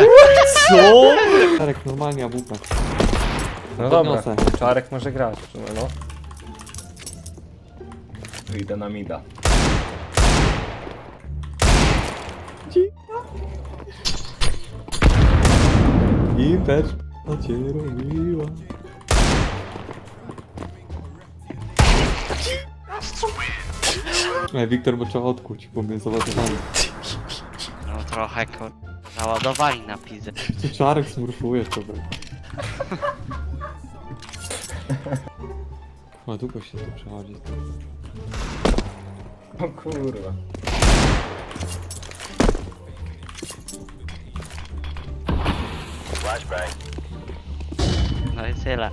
Nie! Co? Czarek, normalnie AWP. No dobra, Podniosę. Czarek może grać w sumie, no. Idę na mida. I też to cię robiła. Ej, Wiktor, bo trzeba odkuć, bo mnie załadowali. Trochę kur... Załadowali na pizę. Tu Czarek smurfuje, człowiek. O, długo się tu przechodzi. O kurwa. No i tyle.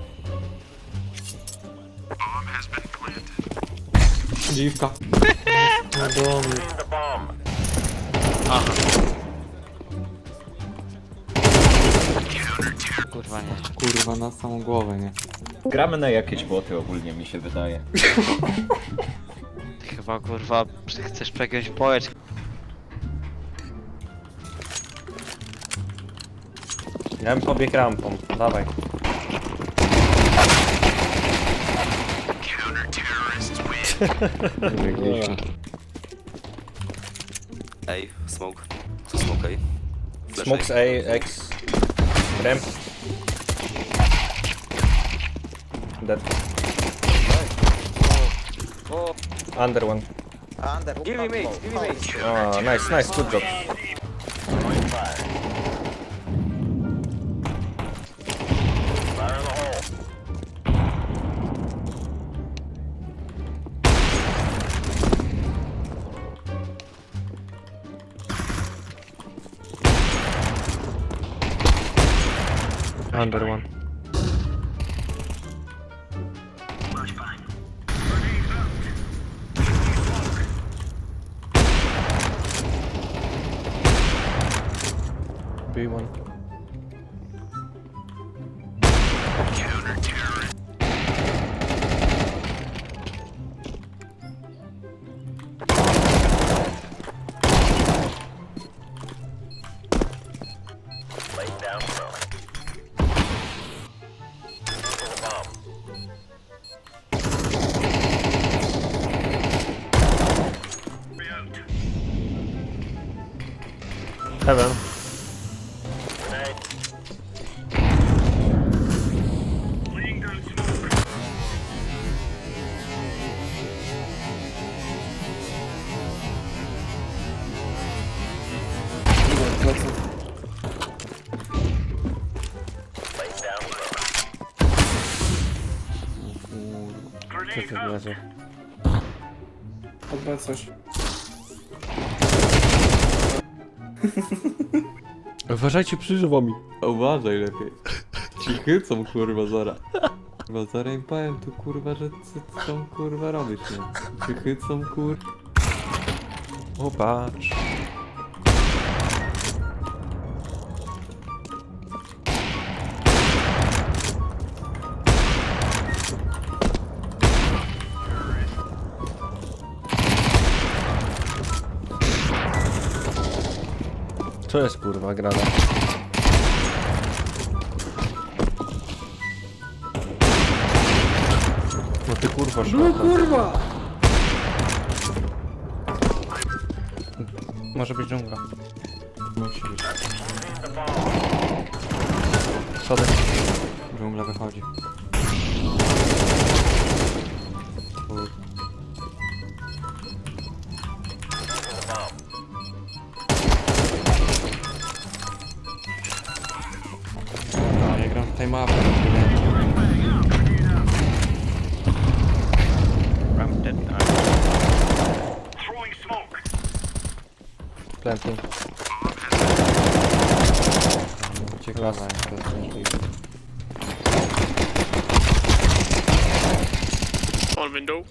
Dziwka. No do mnie. Aha. Kurwa nie. Kurwa, na samą głowę, nie? Gramy na jakieś boty ogólnie mi się wydaje. Ty chyba kurwa chcesz przegiąć połecz. Ja bym pobiegł rampą, dawaj. Biegliśmy. Ej, smoke. Tu smoke, ej. Flash, Smokes A, X, ramp. Dead. Under one. Give me mate, give me mate. Oh, ah, nice, nice, good job. 101. Heaven. Co ty leży? Odwracasz. Uważajcie przy. Uważaj lepiej. Cichy są kurwa zara. Kurwa zara im powiem tu kurwa, że co tam kurwa robisz, nie? Cichy są kur... O, patrz. Co jest kurwa grane? No ty kurwa szmata. Kurwa! Może być dżungla. Musi być. Schody. Dżungla wychodzi. Planting. Ciekawe, jak to możliwe. On window.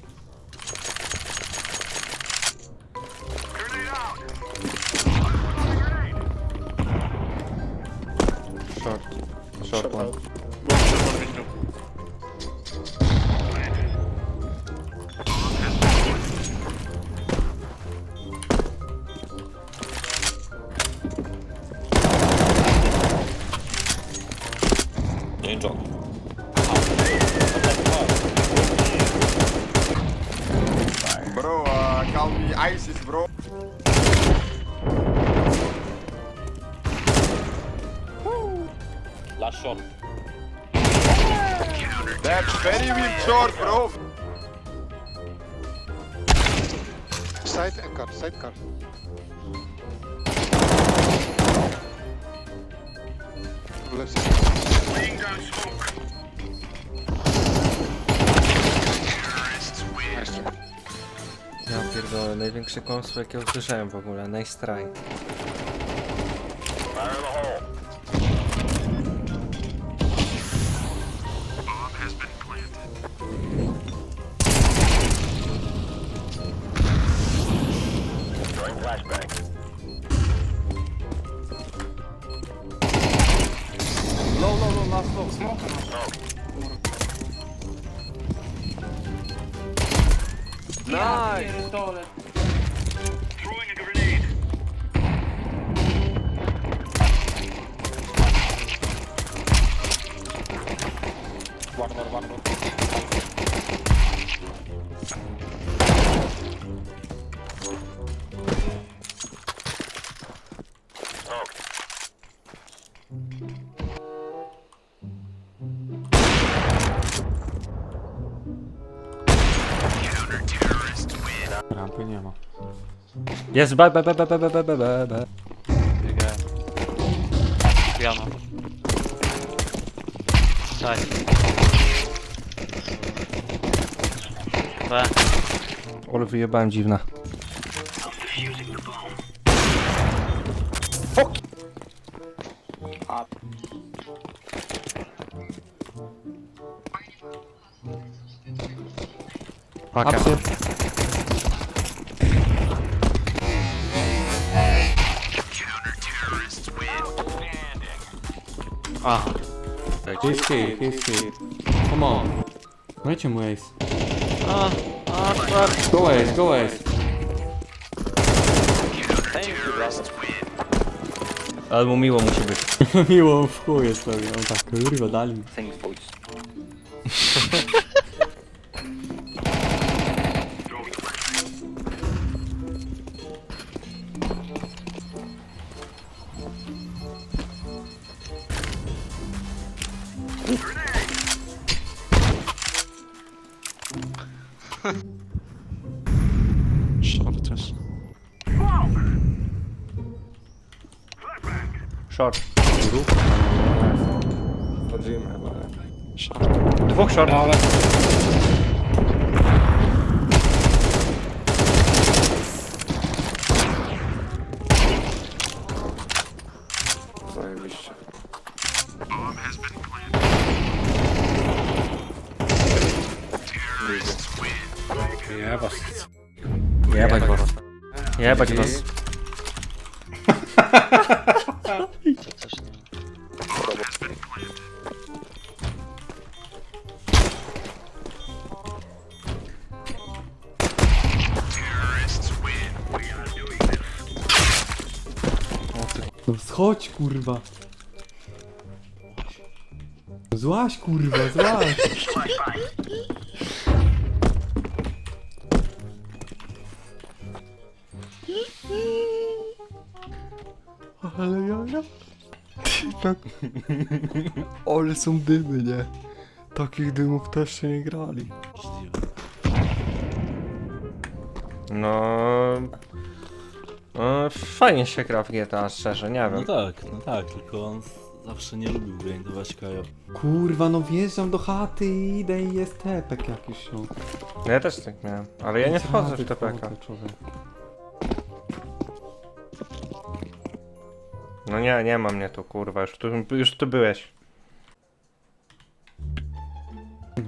Bro, uh, call me ISIS, bro. Last shot. That's very weird, short bro. Side and car, side car. Left side. Laying down smoke. Terrorists win. Nice try. Ja pierdolę, największy kłamstwo jakie usłyszałem w ogóle, nice try. last floor. Smoke or not? Nice! Throwing a grenade. One more, one more. Nie ma. Jest, be, be, be, be, be, be, be, be, be. Biegałem. Piano. Side. B. Ale wyjebałem dziwna. Paka. Aha. He's hit, he's hit. Come on. Dajcie mu ace. A, a, fuck. Go ace, go ace. Ale mu miło musi być. Miło w chuj jest sobie. On tak, kurwa, dali mi. Thanks, boys. Short. Wchodzimy chyba. Short. Dwóch short. Zajebiście. Jebać was. Jebać was. kurwa. Złaś kurwa, złaś. Ale jaja. Tak. Ale są dymy, nie? Takich dymów też się nie grali. No... no... Fajnie się gra w GTA, szczerze, nie No wiem. tak, no tak, tylko on zawsze nie lubił grindować Kajo. Kurwa, no wjeżdżam do chaty i idę i jest tepek jakiś no. Ja też tak miałem, ale ja nie wchodzę w TPK. No nie, nie ma mnie tu, kurwa, już tu, już tu byłeś.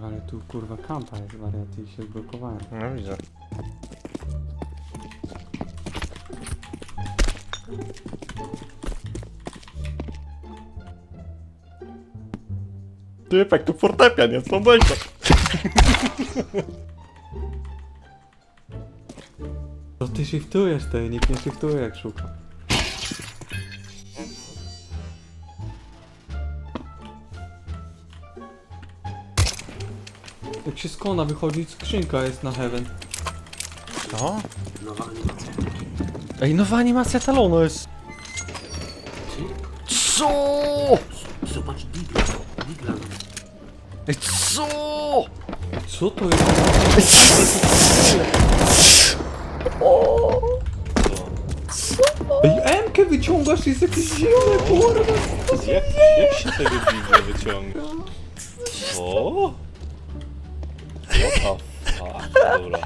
No ale tu kurwa kampa jest wariaty i się zblokowałem. No widzę. Typek, tu fortepian jest, momencie. To ty shiftujesz ty, nikt nie shiftuje jak szuka. Jak się z kona wychodzi, skrzynka jest na heaven. O? Ej, nowa animacja talonu jest. Co? Zobacz, digla, digla. Ej, co? Co to jest? Ej, Emkę wyciągasz, jest jakieś zielone, kurwa! Jak, jak się tego digla wyciąga? Co? What the fuck? Dobra.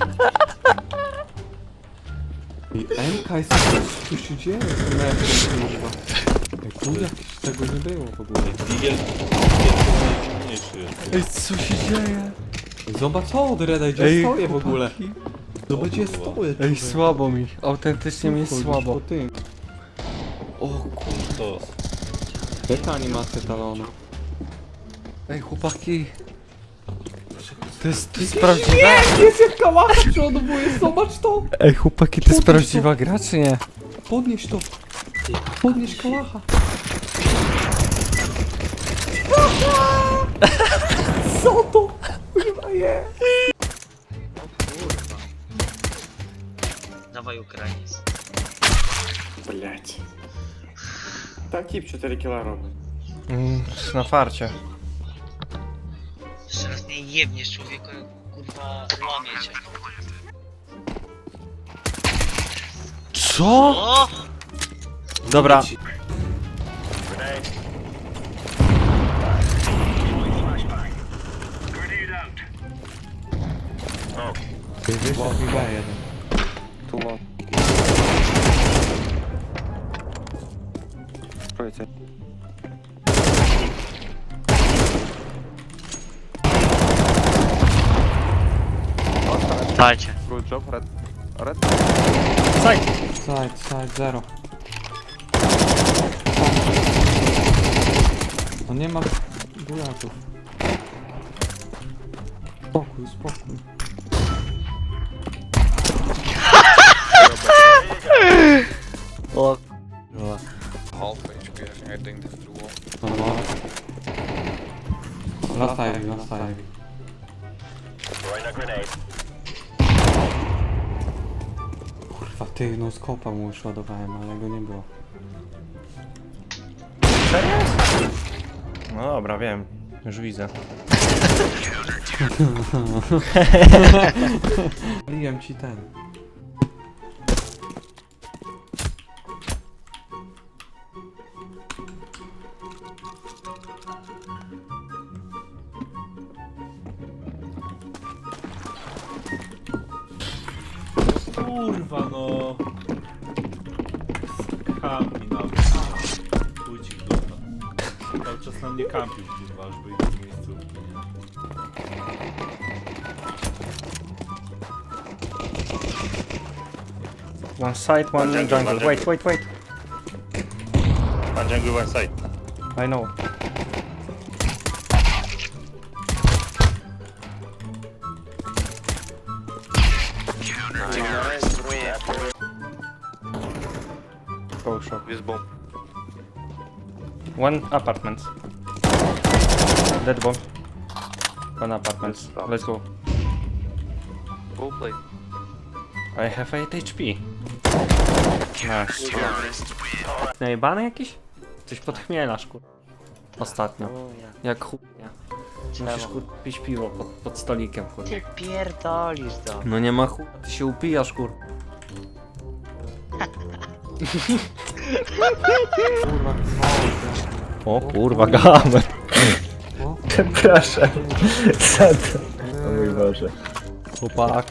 Ej, Emka jest co się dzieje z tym Emką, kurwa. Ej, jakieś tego nie było w ogóle. Najsilniejszy jest. Ej, co się dzieje? Ej, Zobacz o, Dreda, gdzie Ej, stoję w ogóle. Zobacz, gdzie kurwa. stoję. Ej, człowiek. słabo mi. Autentycznie mi jest słabo. po tym. O kurwa. To Jaka animacja talonu? Ej, chłopaki. To jest, to jest prawdziwa... Jest jak kałacha przeładowuje, zobacz to! Ej, chłopaki, to jest prawdziwa gra, czy nie? Podnieś to! Полная шкалаха. Солту! Понимаю. Давай украинец. Блять. Так тип 4 кило робит. На фарче. Зараз не єбніш, чоловіка, курва, ламіча. Що? Łamie cię. Co? O! Dobra. Wiesz, chyba jeden. Dajcie. Good job, red. Red. Side, side, zero. To nie ma bulatów. Spokój, spokój. O. Half HP, I think that's the wall. Dobra. Last Ivy, last Ivy. Kurwa, ty, no skopa mu już ładowałem, ale go nie było. No dobra, wiem. Już widzę. Waliłem ci ten. kurwa no. Cały czas na mnie kampił kurwa, aż wyjdę z miejscówki, nie? One side, one jungle. Wait, wait, wait. One jungle, one side. I know. Go shop. Jest bomb. One apartment. Dead bomb. One apartment. Let's go. Go play. I have 8 HP. Nice. Najebany jakiś? Coś podchmielasz, kur... Ostatnio. Jak chuj. Musisz kur... pić piwo pod, pod stolikiem, kur... Ty pierdolisz to. No nie ma chuj, ty się upijasz, kur... O kurwa, gamer. Przepraszam. Za to. O mój Boże. Chłopak.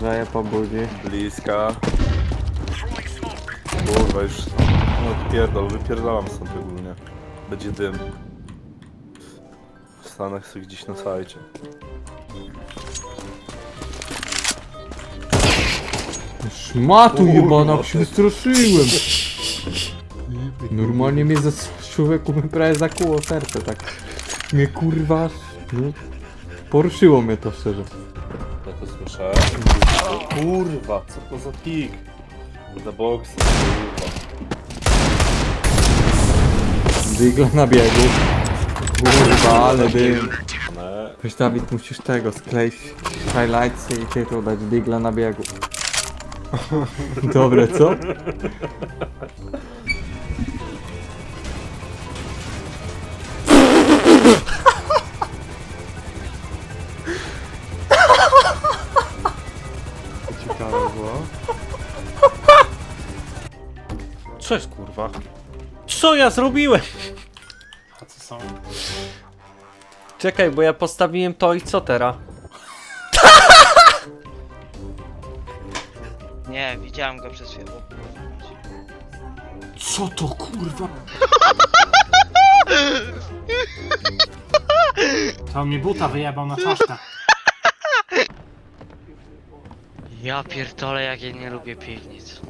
Zaję po budzi. Bliska. Kurwa już. No pierdol, wypierdalam stąd ogólnie. Będzie dym. Stanę sobie gdzieś na sajcie. Szmatu jebana, jak się wystraszyłem. Normalnie mnie za człowieku prawie zakuło serce, tak. Mnie kurwa... No, poruszyło mnie to szczerze. Ja to słyszałem. Kurwa, co to za pik? Za boksy, kurwa. Digla na biegu. Kurwa, ale dym. Weź Dawid, musisz tego skleić highlightsy i tytuł dać Digla na biegu. Dobre, co? Co jest kurwa? Co ja zrobiłem? A co są? Czekaj, bo ja postawiłem to i co teraz? Nie, widziałem go przez chwilę. Co to kurwa? To mi buta wyjebał na czaszkę. Ja pierdolę, jak ja nie lubię piwnic.